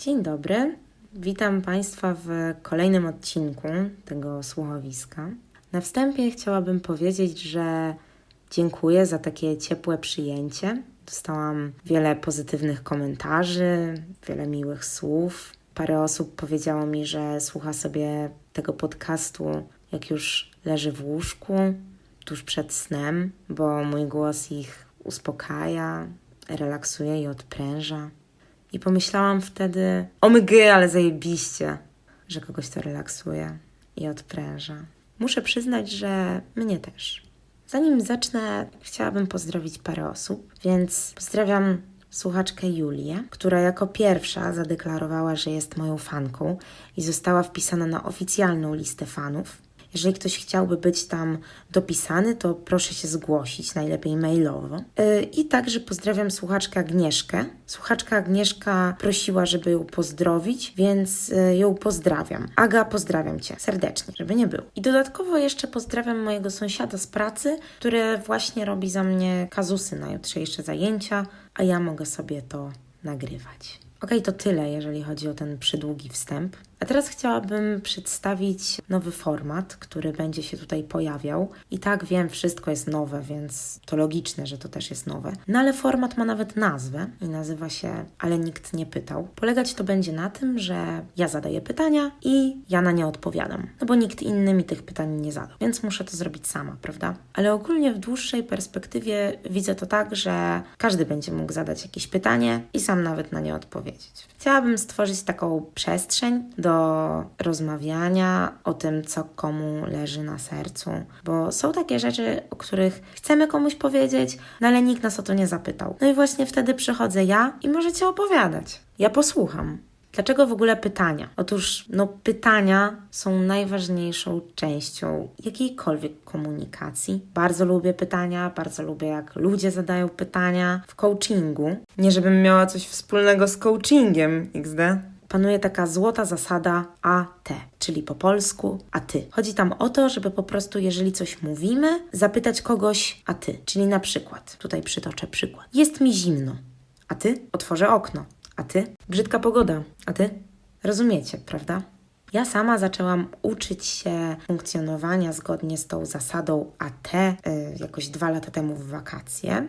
Dzień dobry. Witam Państwa w kolejnym odcinku tego słuchowiska. Na wstępie chciałabym powiedzieć, że dziękuję za takie ciepłe przyjęcie. Dostałam wiele pozytywnych komentarzy, wiele miłych słów. Parę osób powiedziało mi, że słucha sobie tego podcastu, jak już leży w łóżku, tuż przed snem, bo mój głos ich uspokaja, relaksuje i odpręża. I pomyślałam wtedy, omygy, ale zajebiście, że kogoś to relaksuje i odpręża. Muszę przyznać, że mnie też. Zanim zacznę, chciałabym pozdrowić parę osób, więc pozdrawiam słuchaczkę Julię, która jako pierwsza zadeklarowała, że jest moją fanką i została wpisana na oficjalną listę fanów. Jeżeli ktoś chciałby być tam dopisany, to proszę się zgłosić, najlepiej mailowo. Yy, I także pozdrawiam słuchaczkę Agnieszkę. Słuchaczka Agnieszka prosiła, żeby ją pozdrowić, więc yy, ją pozdrawiam. Aga, pozdrawiam Cię serdecznie, żeby nie było. I dodatkowo jeszcze pozdrawiam mojego sąsiada z pracy, który właśnie robi za mnie kazusy na jutrzejsze zajęcia, a ja mogę sobie to nagrywać. Okay, to tyle, jeżeli chodzi o ten przydługi wstęp. A teraz chciałabym przedstawić nowy format, który będzie się tutaj pojawiał. I tak wiem, wszystko jest nowe, więc to logiczne, że to też jest nowe. No ale format ma nawet nazwę i nazywa się Ale nikt nie pytał. Polegać to będzie na tym, że ja zadaję pytania i ja na nie odpowiadam. No bo nikt inny mi tych pytań nie zadał, więc muszę to zrobić sama, prawda? Ale ogólnie w dłuższej perspektywie widzę to tak, że każdy będzie mógł zadać jakieś pytanie i sam nawet na nie odpowiedzieć. Chciałabym stworzyć taką przestrzeń do rozmawiania o tym, co komu leży na sercu, bo są takie rzeczy, o których chcemy komuś powiedzieć, no ale nikt nas o to nie zapytał. No i właśnie wtedy przychodzę ja i możecie opowiadać. Ja posłucham. Dlaczego w ogóle pytania? Otóż, no, pytania są najważniejszą częścią jakiejkolwiek komunikacji. Bardzo lubię pytania, bardzo lubię, jak ludzie zadają pytania w coachingu. Nie, żebym miała coś wspólnego z coachingiem, XD panuje taka złota zasada AT, czyli po polsku a ty. Chodzi tam o to, żeby po prostu, jeżeli coś mówimy, zapytać kogoś a ty. Czyli na przykład, tutaj przytoczę przykład. Jest mi zimno, a ty? Otworzę okno, a ty? Brzydka pogoda, a ty? Rozumiecie, prawda? Ja sama zaczęłam uczyć się funkcjonowania zgodnie z tą zasadą AT yy, jakoś dwa lata temu w wakacje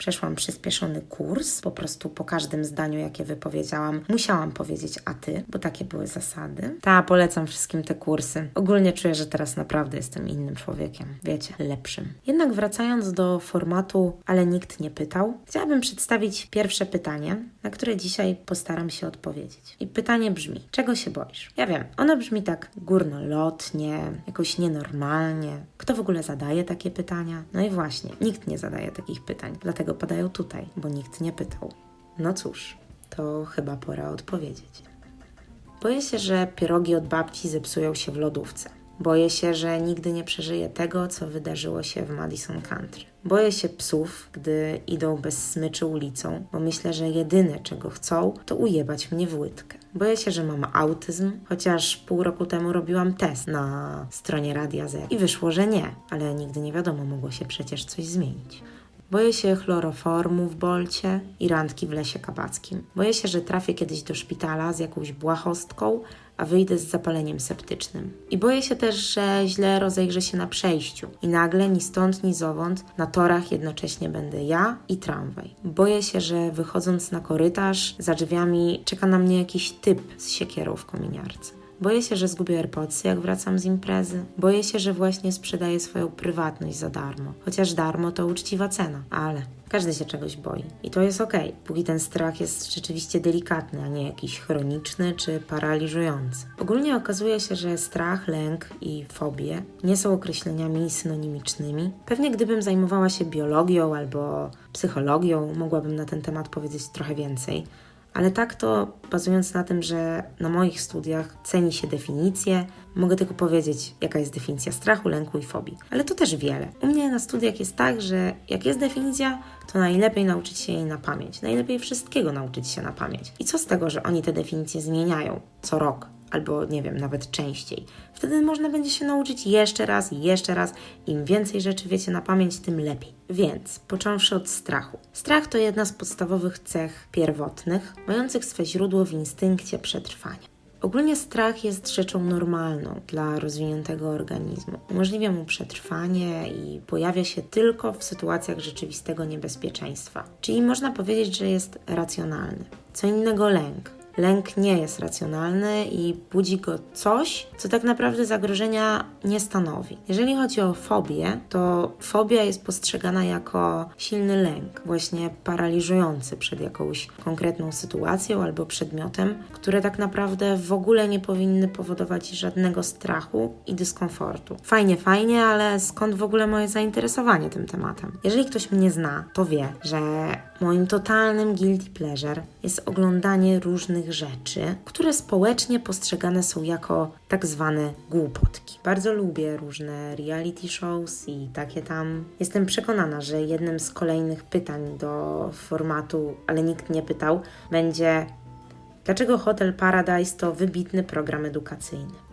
przeszłam przyspieszony kurs. Po prostu po każdym zdaniu, jakie wypowiedziałam, musiałam powiedzieć a ty, bo takie były zasady. Ta, polecam wszystkim te kursy. Ogólnie czuję, że teraz naprawdę jestem innym człowiekiem. Wiecie, lepszym. Jednak wracając do formatu, ale nikt nie pytał, chciałabym przedstawić pierwsze pytanie, na które dzisiaj postaram się odpowiedzieć. I pytanie brzmi: czego się boisz? Ja wiem, ono brzmi tak górnolotnie, jakoś nienormalnie. Kto w ogóle zadaje takie pytania? No i właśnie, nikt nie zadaje takich pytań. Dlatego dlaczego padają tutaj, bo nikt nie pytał. No cóż, to chyba pora odpowiedzieć. Boję się, że pierogi od babci zepsują się w lodówce. Boję się, że nigdy nie przeżyję tego, co wydarzyło się w Madison Country. Boję się psów, gdy idą bez smyczy ulicą, bo myślę, że jedyne, czego chcą, to ujebać mnie w łydkę. Boję się, że mam autyzm, chociaż pół roku temu robiłam test na stronie Radia Z i wyszło, że nie, ale nigdy nie wiadomo, mogło się przecież coś zmienić. Boję się chloroformu w bolcie i randki w lesie kabackim. Boję się, że trafię kiedyś do szpitala z jakąś błahostką, a wyjdę z zapaleniem septycznym. I boję się też, że źle rozejrzę się na przejściu i nagle ni stąd, ni zowąd na torach jednocześnie będę ja i tramwaj. Boję się, że wychodząc na korytarz za drzwiami czeka na mnie jakiś typ z siekierą w kominiarce. Boję się, że zgubię AirPodsy, jak wracam z imprezy. Boję się, że właśnie sprzedaję swoją prywatność za darmo. Chociaż darmo to uczciwa cena, ale każdy się czegoś boi. I to jest okej, okay, póki ten strach jest rzeczywiście delikatny, a nie jakiś chroniczny czy paraliżujący. Ogólnie okazuje się, że strach, lęk i fobie nie są określeniami synonimicznymi. Pewnie gdybym zajmowała się biologią albo psychologią, mogłabym na ten temat powiedzieć trochę więcej. Ale tak to, bazując na tym, że na moich studiach ceni się definicje, mogę tylko powiedzieć, jaka jest definicja strachu, lęku i fobii. Ale to też wiele. U mnie na studiach jest tak, że jak jest definicja, to najlepiej nauczyć się jej na pamięć. Najlepiej wszystkiego nauczyć się na pamięć. I co z tego, że oni te definicje zmieniają co rok? Albo nie wiem, nawet częściej. Wtedy można będzie się nauczyć jeszcze raz jeszcze raz. Im więcej rzeczy wiecie na pamięć, tym lepiej. Więc, począwszy od strachu. Strach to jedna z podstawowych cech pierwotnych, mających swe źródło w instynkcie przetrwania. Ogólnie strach jest rzeczą normalną dla rozwiniętego organizmu. Umożliwia mu przetrwanie i pojawia się tylko w sytuacjach rzeczywistego niebezpieczeństwa. Czyli można powiedzieć, że jest racjonalny. Co innego lęk. Lęk nie jest racjonalny i budzi go coś, co tak naprawdę zagrożenia nie stanowi. Jeżeli chodzi o fobię, to fobia jest postrzegana jako silny lęk, właśnie paraliżujący przed jakąś konkretną sytuacją albo przedmiotem, które tak naprawdę w ogóle nie powinny powodować żadnego strachu i dyskomfortu. Fajnie, fajnie, ale skąd w ogóle moje zainteresowanie tym tematem? Jeżeli ktoś mnie zna, to wie, że moim totalnym guilty pleasure jest oglądanie różnych rzeczy, które społecznie postrzegane są jako tak zwane głupotki. Bardzo lubię różne reality shows i takie tam. Jestem przekonana, że jednym z kolejnych pytań do formatu, ale nikt nie pytał, będzie dlaczego Hotel Paradise to wybitny program edukacyjny.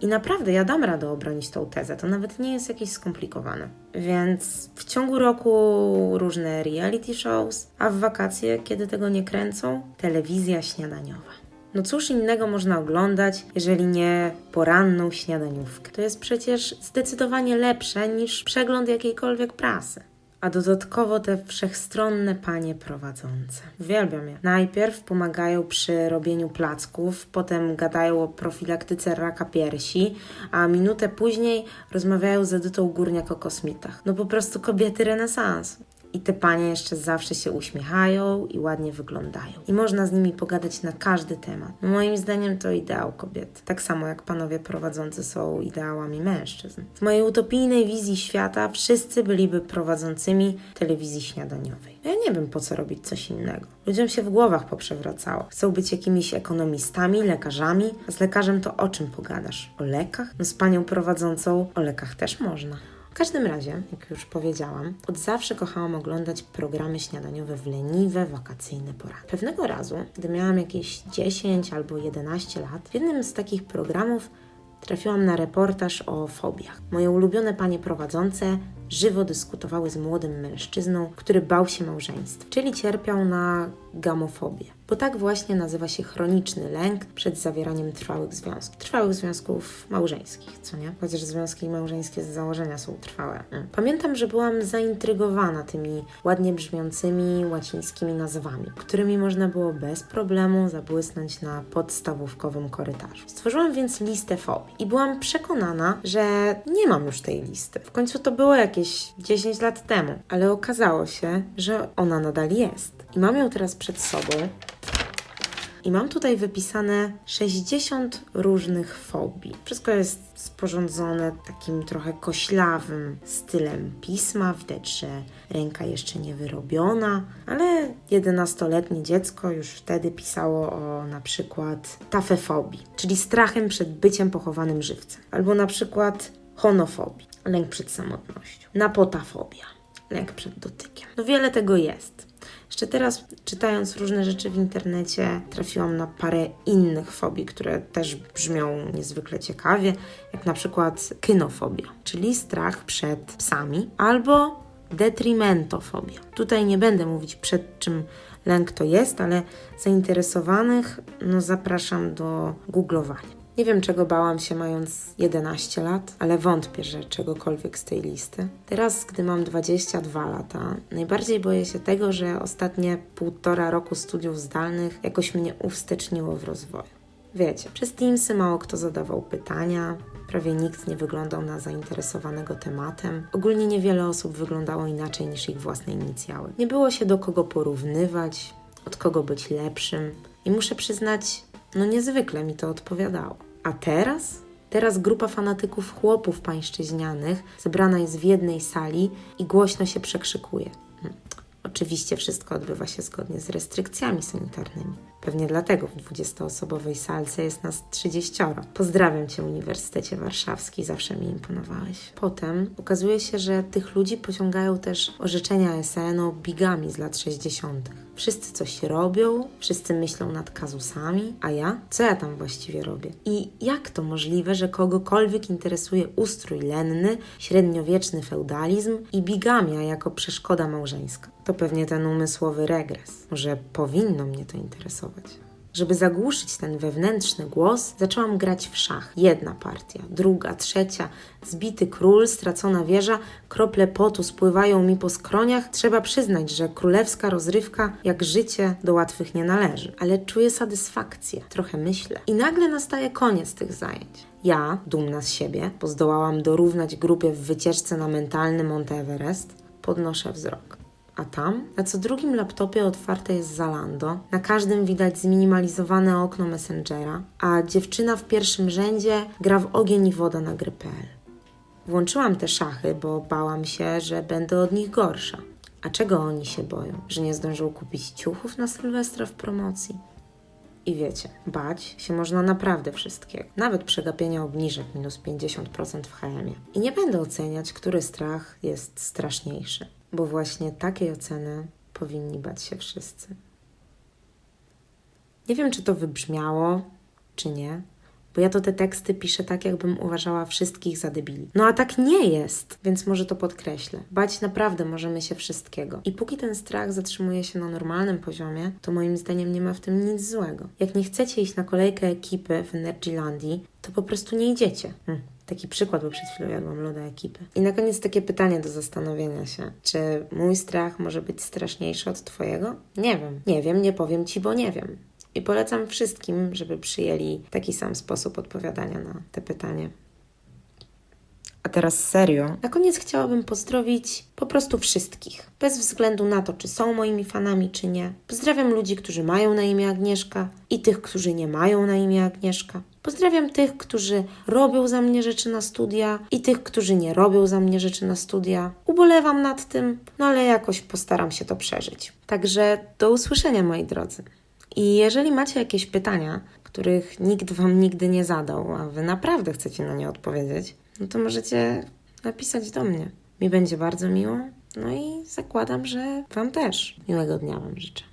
I naprawdę ja dam radę obronić tą tezę, to nawet nie jest jakieś skomplikowane. Więc w ciągu roku różne reality shows, a w wakacje, kiedy tego nie kręcą, telewizja śniadaniowa. No cóż innego można oglądać, jeżeli nie poranną śniadaniówkę. To jest przecież zdecydowanie lepsze niż przegląd jakiejkolwiek prasy a dodatkowo te wszechstronne panie prowadzące. Uwielbiam je. Najpierw pomagają przy robieniu placków, potem gadają o profilaktyce raka piersi, a minutę później rozmawiają z Edytą Górniak o kosmitach. No po prostu kobiety renesansu. I te panie jeszcze zawsze się uśmiechają i ładnie wyglądają. I można z nimi pogadać na każdy temat. Moim zdaniem to ideał kobiet. Tak samo jak panowie prowadzący są ideałami mężczyzn. W mojej utopijnej wizji świata wszyscy byliby prowadzącymi telewizji śniadaniowej. Ja nie wiem po co robić coś innego. Ludziom się w głowach poprzewracało. Chcą być jakimiś ekonomistami, lekarzami. A z lekarzem to o czym pogadasz? O lekach? No z panią prowadzącą o lekach też można. Każdym razie, jak już powiedziałam, od zawsze kochałam oglądać programy śniadaniowe w leniwe, wakacyjne poranki. Pewnego razu, gdy miałam jakieś 10 albo 11 lat, w jednym z takich programów trafiłam na reportaż o fobiach. Moje ulubione panie prowadzące żywo dyskutowały z młodym mężczyzną, który bał się małżeństwa, czyli cierpiał na gamofobię. Bo tak właśnie nazywa się chroniczny lęk przed zawieraniem trwałych związków. Trwałych związków małżeńskich, co nie? Chociaż związki małżeńskie z założenia są trwałe. Mm. Pamiętam, że byłam zaintrygowana tymi ładnie brzmiącymi łacińskimi nazwami, którymi można było bez problemu zabłysnąć na podstawówkowym korytarzu. Stworzyłam więc listę fobii i byłam przekonana, że nie mam już tej listy. W końcu to było jakieś 10 lat temu, ale okazało się, że ona nadal jest. I mam ją teraz przed sobą. I mam tutaj wypisane 60 różnych fobii. Wszystko jest sporządzone takim trochę koślawym stylem pisma. Widać, że ręka jeszcze nie wyrobiona, ale 11-letnie dziecko już wtedy pisało o na przykład tafefobii, czyli strachem przed byciem pochowanym żywcem, albo na przykład honofobii, lęk przed samotnością, napotafobia, lęk przed dotykiem. No wiele tego jest. Jeszcze teraz, czytając różne rzeczy w internecie, trafiłam na parę innych fobii, które też brzmią niezwykle ciekawie, jak na przykład kynofobia, czyli strach przed psami, albo detrimentofobia. Tutaj nie będę mówić przed czym lęk to jest, ale zainteresowanych no, zapraszam do googlowania. Nie wiem, czego bałam się mając 11 lat, ale wątpię, że czegokolwiek z tej listy. Teraz, gdy mam 22 lata, najbardziej boję się tego, że ostatnie półtora roku studiów zdalnych jakoś mnie uwsteczniło w rozwoju. Wiecie, przez Teamsy mało kto zadawał pytania, prawie nikt nie wyglądał na zainteresowanego tematem. Ogólnie niewiele osób wyglądało inaczej niż ich własne inicjały. Nie było się do kogo porównywać, od kogo być lepszym i muszę przyznać, no niezwykle mi to odpowiadało. A teraz? Teraz grupa fanatyków chłopów pańszczyźnianych zebrana jest w jednej sali i głośno się przekrzykuje. Hmm. Oczywiście wszystko odbywa się zgodnie z restrykcjami sanitarnymi. Pewnie dlatego w 20-osobowej salce jest nas 30. Pozdrawiam Cię, Uniwersytecie Warszawski, zawsze mi imponowałeś. Potem okazuje się, że tych ludzi pociągają też orzeczenia SN o bigami z lat 60. Wszyscy coś robią, wszyscy myślą nad kazusami, a ja? Co ja tam właściwie robię? I jak to możliwe, że kogokolwiek interesuje ustrój lenny, średniowieczny feudalizm i bigamia jako przeszkoda małżeńska? To pewnie ten umysłowy regres. Może powinno mnie to interesować. Żeby zagłuszyć ten wewnętrzny głos, zaczęłam grać w szach. Jedna partia, druga, trzecia, zbity król, stracona wieża, krople potu spływają mi po skroniach. Trzeba przyznać, że królewska rozrywka, jak życie, do łatwych nie należy. Ale czuję satysfakcję, trochę myślę. I nagle nastaje koniec tych zajęć. Ja, dumna z siebie, bo zdołałam dorównać grupie w wycieczce na mentalny Mount Everest, podnoszę wzrok. A tam, na co drugim laptopie otwarte jest Zalando, na każdym widać zminimalizowane okno Messengera, a dziewczyna w pierwszym rzędzie gra w ogień i woda na gry.pl. Włączyłam te szachy, bo bałam się, że będę od nich gorsza. A czego oni się boją? Że nie zdążą kupić ciuchów na Sylwestra w promocji? I wiecie, bać się można naprawdę wszystkiego, nawet przegapienia obniżek minus 50% w HM. I nie będę oceniać, który strach jest straszniejszy, bo właśnie takiej oceny powinni bać się wszyscy. Nie wiem, czy to wybrzmiało, czy nie, bo ja to te teksty piszę tak, jakbym uważała wszystkich za debili. No a tak nie jest, więc może to podkreślę. Bać naprawdę możemy się wszystkiego. I póki ten strach zatrzymuje się na normalnym poziomie, to moim zdaniem nie ma w tym nic złego. Jak nie chcecie iść na kolejkę ekipy w Energylandii, to po prostu nie idziecie. Hm. Taki przykład, bo przed chwilą jadłam loda ekipy. I na koniec takie pytanie do zastanowienia się. Czy mój strach może być straszniejszy od Twojego? Nie wiem. Nie wiem, nie powiem Ci, bo nie wiem. I polecam wszystkim, żeby przyjęli taki sam sposób odpowiadania na te pytanie. A teraz serio. Na koniec chciałabym pozdrowić po prostu wszystkich, bez względu na to, czy są moimi fanami, czy nie. Pozdrawiam ludzi, którzy mają na imię Agnieszka i tych, którzy nie mają na imię Agnieszka. Pozdrawiam tych, którzy robią za mnie rzeczy na studia i tych, którzy nie robią za mnie rzeczy na studia. Ubolewam nad tym, no ale jakoś postaram się to przeżyć. Także do usłyszenia, moi drodzy. I jeżeli macie jakieś pytania, których nikt Wam nigdy nie zadał, a Wy naprawdę chcecie na nie odpowiedzieć, no to możecie napisać do mnie. Mi będzie bardzo miło. No i zakładam, że Wam też miłego dnia Wam życzę.